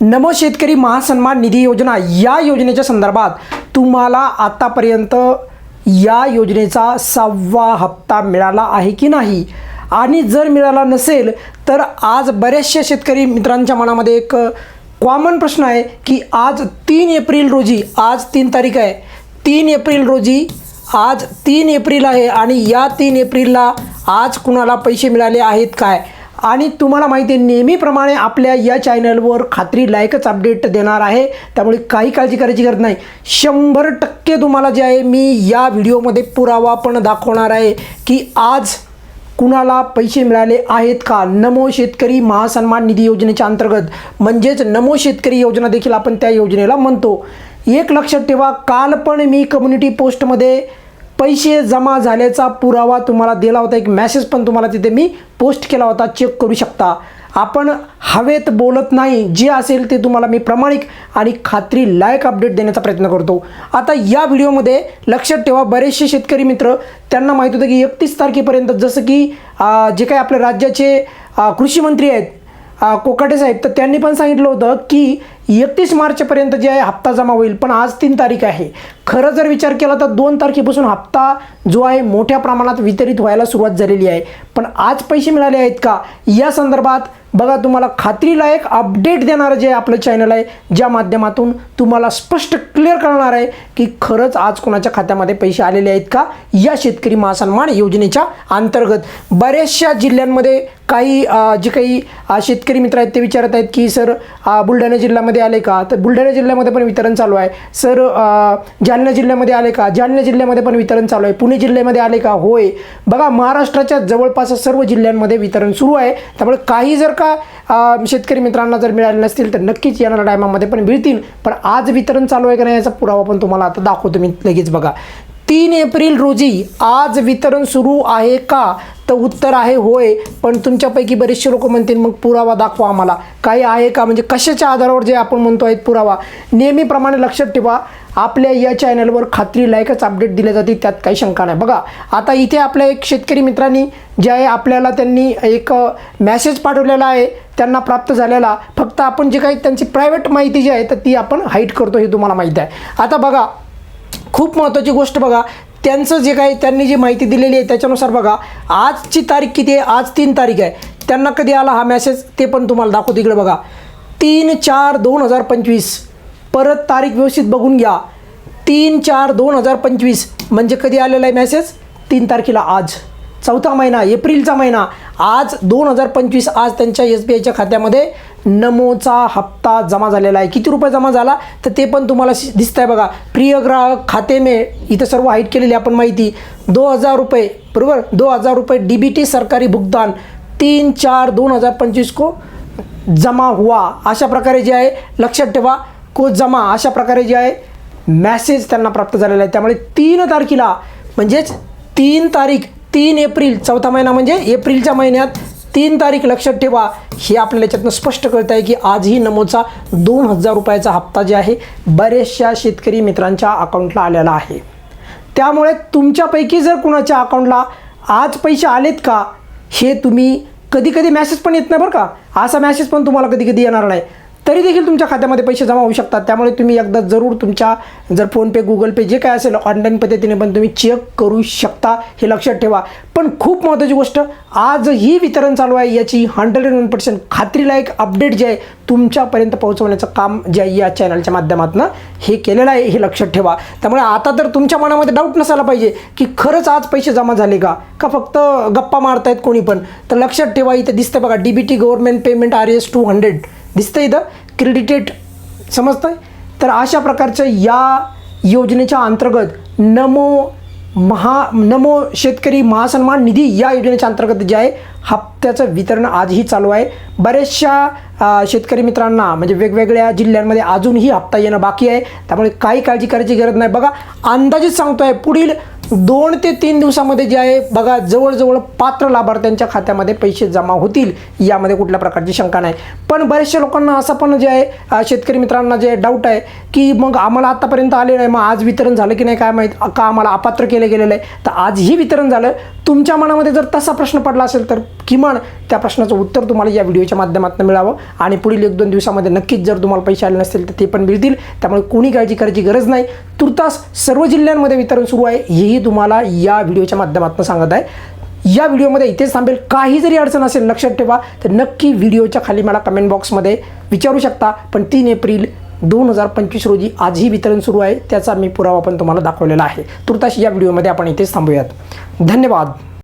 नमो शेतकरी महासन्मान निधी योजना या योजनेच्या संदर्भात तुम्हाला आतापर्यंत या योजनेचा सहावा हप्ता मिळाला आहे की नाही? आणि जर मिळाला नसेल तर आज बऱ्याचशा शेतकरी मित्रांच्या मनामध्ये एक कॉमन प्रश्न आहे की आज तीन एप्रिल रोजी आज तीन तारीख आहे. तीन एप्रिल रोजी आज तीन एप्रिल आहे आणि या तीन एप्रिलला आज कुणाला पैसे मिळाले आहेत काय? आणि तुम्हाला माहिती आहे नेहमीप्रमाणे आपल्या या चॅनलवर खात्री लायकच अपडेट देणार आहे. त्यामुळे काही काळजी करायची गरज नाही. शंभर टक्के तुम्हाला जे आहे मी या व्हिडिओमध्ये पुरावा पण दाखवणार आहे की आज कुणाला पैसे मिळाले आहेत का? नमो शेतकरी महासन्मान निधी योजनेच्या अंतर्गत. म्हणजेच नमो शेतकरी योजना देखील आपण त्या योजनेला म्हणतो. एक लक्षात ठेवा काल पण मी कम्युनिटी पोस्टमध्ये पैसे जमा झाल्याचा पुरावा तुम्हाला दिला होता एक मॅसेज पण तुम्हाला तिथे मी पोस्ट केला होता चेक करू शकता. आपण हवेत बोलत नाही जे असेल ते तुम्हाला मी प्रामाणिक आणि खात्री लायक अपडेट देण्याचा प्रयत्न करतो. आता या व्हिडिओमध्ये लक्षात ठेवा बरेचसे शेतकरी मित्र त्यांना माहीत होतं की एकतीस तारखेपर्यंत जसं की जे काही आपल्या राज्याचे कृषीमंत्री कृषी मंत्री आहेत कोकाटे साहेब तर त्यांनी पण सांगितलं होतं की एकतीस मार्चपर्यंत जे आहे हप्ता जमा होईल पण आज तीन तारीख आहे. खरं जर विचार केला तर दोन तारखेपासून हप्ता जो आहे मोठ्या प्रमाणात वितरित व्हायला सुरुवात झालेली आहे. पण आज पैसे मिळाले आहेत का? या संदर्भात बघा तुम्हाला खात्रीलायक अपडेट देणारं जे आपलं चॅनल आहे ज्या माध्यमातून तुम्हाला स्पष्ट क्लिअर करणार आहे की खरंच आज कोणाच्या खात्यामध्ये पैसे आलेले आहेत का? या शेतकरी महासन्मान योजनेच्या अंतर्गत. बऱ्याचशा जिल्ह्यांमध्ये काही जे काही शेतकरी मित्र आहेत ते विचारत आहेत की सर बुलढाणा जिल्ह्यामध्ये आले का? तर बुलढाणा जिल्ह्यामध्ये पण वितरण चालू आहे. सर जालना जिल्ह्यामध्ये आले का? जालना जिल्ह्यामध्ये पण वितरण चालू आहे. पुणे जिल्ह्यामध्ये आले का? होय. बघा महाराष्ट्राच्या जवळपास सर्व जिल्ह्यांमध्ये वितरण सुरू आहे. त्यामुळे काही जर का अ, शेतकरी मित्रांना जर मिळाले नसतील तर नक्कीच येणाऱ्या टायमामध्ये पण मिळतील. पण आज वितरण चालू आहे का नाही याचा पुरावा पण तुम्हाला आता दाखवतो मी लगेच बघा. तीन एप्रिल रोजी आज वितरण सुरू आहे का? तर उत्तर आहे होय पण तुमच्यापैकी बरेचसे लोक म्हणतील मग पुरावा दाखवा आम्हाला. काही आहे का? म्हणजे कशाच्या आधारावर जे आपण म्हणतो आहेत पुरावा? नेहमीप्रमाणे लक्षात ठेवा आपल्या या चॅनलवर खात्री लायकच अपडेट दिले जाते त्यात काही शंका नाही. बघा आता इथे आपल्या एक शेतकरी मित्रांनी जे आहे आपल्याला त्यांनी एक मॅसेज पाठवलेला आहे. त्यांना प्राप्त झालेला. फक्त आपण जे काही त्यांची प्रायव्हेट माहिती जी आहे तर ती आपण हाईट करतो हे तुम्हाला माहीत आहे. आता बघा खूप महत्त्वाची गोष्ट बघा. त्यांचं जे काही त्यांनी जी माहिती दिलेली आहे त्याच्यानुसार बघा. आजची तारीख किती आहे? आज तीन तारीख आहे. त्यांना कधी आला हा मॅसेज ते पण तुम्हाला दाखवतो इकडे बघा. तीन चार दोन हजार पंचवीस. परत तारीख व्यवस्थित बघून घ्या. तीन चार दोन हजार पंचवीस म्हणजे कधी आलेला आहे मॅसेज तीन तारखेला आज. चौथा महिना एप्रिलचा महिना. आज दोन हजार पंचवीस आज त्यांच्या एस बी आयच्या खात्यामध्ये नमोचा हप्ता जमा झालेला आहे. किती रुपये जमा झाला? तर ते पण तुम्हाला दिसत आहे बघा. प्रिय ग्राहक खाते मे इथं सर्व हाईट केलेली आपण माहिती. दो हजार रुपये बरोबर? दो हजार रुपये डी बी टी सरकारी भुगतान तीन चार दोन हजार पंचवीस को जमा हुआ. अशा प्रकारे जे आहे लक्षात ठेवा को जमा. अशा प्रकारे जे आहे मॅसेज त्यांना प्राप्त झालेला आहे. त्यामुळे तीन तारखेला म्हणजेच तीन तारीख तीन एप्रिल चौथा महिना म्हणजे एप्रिलच्या महिन्यात तीन तारीख लक्षात ठेवा. हे आपल्याला याच्यातनं स्पष्ट कळत आहे की आजही नमोचा दोन हजार रुपयाचा हप्ता जे आहे बऱ्याचशा शेतकरी मित्रांच्या अकाउंटला आलेला आहे. त्यामुळे तुमच्यापैकी जर कुणाच्या अकाउंटला आज पैसे आलेत का हे तुम्ही कधी कधी मॅसेज पण येत नाही बरं का. असा मॅसेज पण तुम्हाला कधी कधी येणार नाही. तरी देखील तुमच्या खात्यामध्ये पैसे जमा होऊ शकतात. त्यामुळे तुम्ही एकदा जरूर तुमच्या जर फोनपे गुगल पे जे काय असेल ऑनलाईन पद्धतीने पण तुम्ही चेक करू शकता. हे लक्षात ठेवा. पण खूप महत्त्वाची गोष्ट आजही वितरण चालू आहे. याची हंड्रेड अँड वन पर्सेंट खात्रीलायक अपडेट जे आहे तुमच्यापर्यंत पोहोचवण्याचं काम जे आहे या चॅनलच्या माध्यमातून हे केलेलं आहे. हे लक्षात ठेवा. त्यामुळे आता तर तुमच्या मनामध्ये डाऊट नसायला पाहिजे की खरंच आज पैसे जमा झाले का? का फक्त गप्पा मारतायत कोणी पण? तर लक्षात ठेवा इथं दिसतं बघा D B T government payment R S two hundred दिसतं इथं? क्रेडिटेड. समजतंय? तर अशा प्रकारच्या या योजनेच्या अंतर्गत नमो महा नमो शेतकरी महासन्मान निधी या योजनेच्या अंतर्गत जे आहे हप्त्याचं वितरण आजही चालू आहे. बऱ्याचशा शेतकरी मित्रांना म्हणजे वेगवेगळ्या जिल्ह्यांमध्ये अजूनही हप्ता येणं बाकी आहे. त्यामुळे काही काळजी करायची गरज नाही. बघा अंदाजित सांगतो आहे पुढील दोन ते तीन दिवसामध्ये जे आहे बघा जवळजवळ पात्र लाभार्थ्यांच्या खात्यामध्ये पैसे जमा होतील यामध्ये कुठल्या प्रकारची शंका नाही. पण बऱ्याचशा लोकांना असं पण जे आहे शेतकरी मित्रांना जे डाऊट आहे की मग आम्हाला आत्तापर्यंत आले नाही मग आज वितरण झालं की नाही काय माहीत? का आम्हाला अपात्र केलं गेलेलं? आहे तर आजही वितरण झालं तुमच्या मनामध्ये जर तसा प्रश्न पडला असेल तर किमान त्या प्रश्नाचं उत्तर तुम्हाला या व्हिडिओच्या माध्यमातून मिळावं. आणि पुढील एक दोन दिवसामध्ये नक्कीच जर तुम्हाला पैसे आले नसतील तर ते पण मिळतील. त्यामुळे कोणी काळजी करायची गरज नाही. तुर्तास सर्व जिल्ह्यांमध्ये वितरण सुरू आहे. हेही तुम्हाला या व्हिडिओच्या माध्यमातून सांगत आहे. या व्हिडिओमध्ये इथेच थांबेल. काही जरी अडचण असेल लक्षात ठेवा. तर नक्की व्हिडिओच्या खाली मला कमेंट बॉक्समध्ये विचारू शकता. पण तीन एप्रिल दोन हजार पंचवीस रोजी आजही वितरण सुरू आहे त्याचा मी पुरावा पण तुम्हाला दाखवलेला आहे. तुर्तास या व्हिडिओमध्ये आपण इथेच थांबूयात. धन्यवाद.